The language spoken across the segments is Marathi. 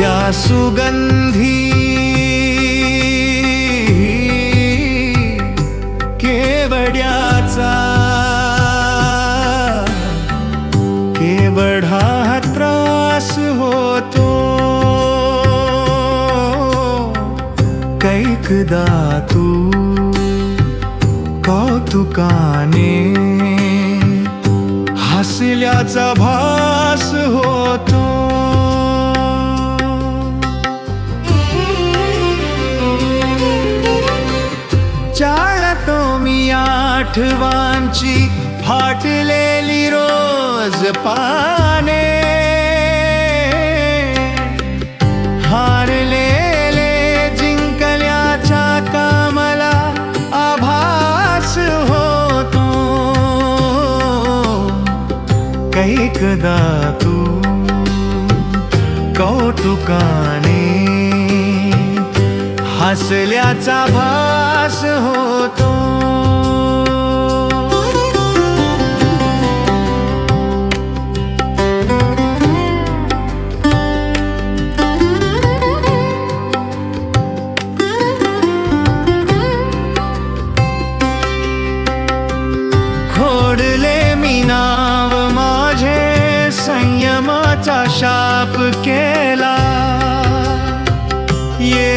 या सुगंधी केवड्याचा केवढा त्रास होतो. कैकदा तू कौतुकाने हसल्याचा भास होतो. आठवांची फाटलेली रोज पाने. हारलेले जिंकल्याच्या कामला आभास होतो. कैकदा तू कौतुकाने हसल्याचा भास होतो.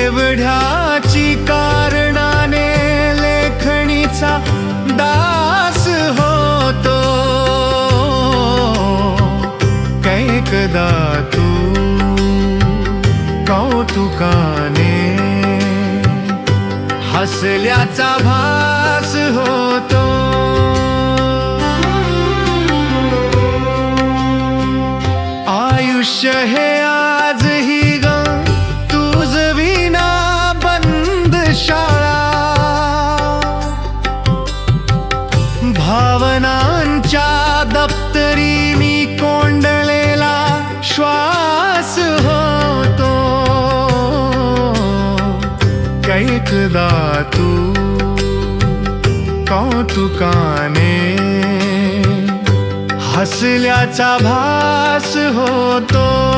एवढ्याची कारणाने लेखणीचा दास होतो. कैकदा तू कौतुकाने हसल्याचा भास होतो. आयुष्य हे भावनांच्या दप्तरी मी कोंडलेला श्वास होतो. कैकदा तू कौतुकाने हसल्याचा भास होतो.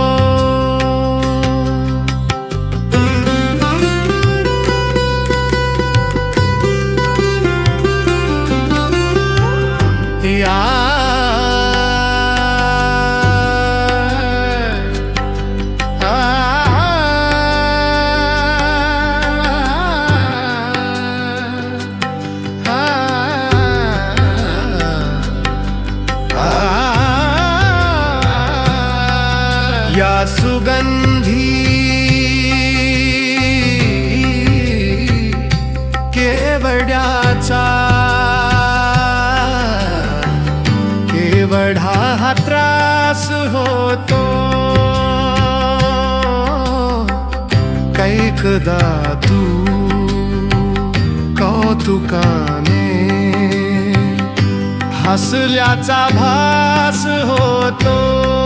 सुगंधी केवड्याचा केवढा हा त्रास होतो. कैकदा तू कौतुकाने हसल्याचा भास होतो.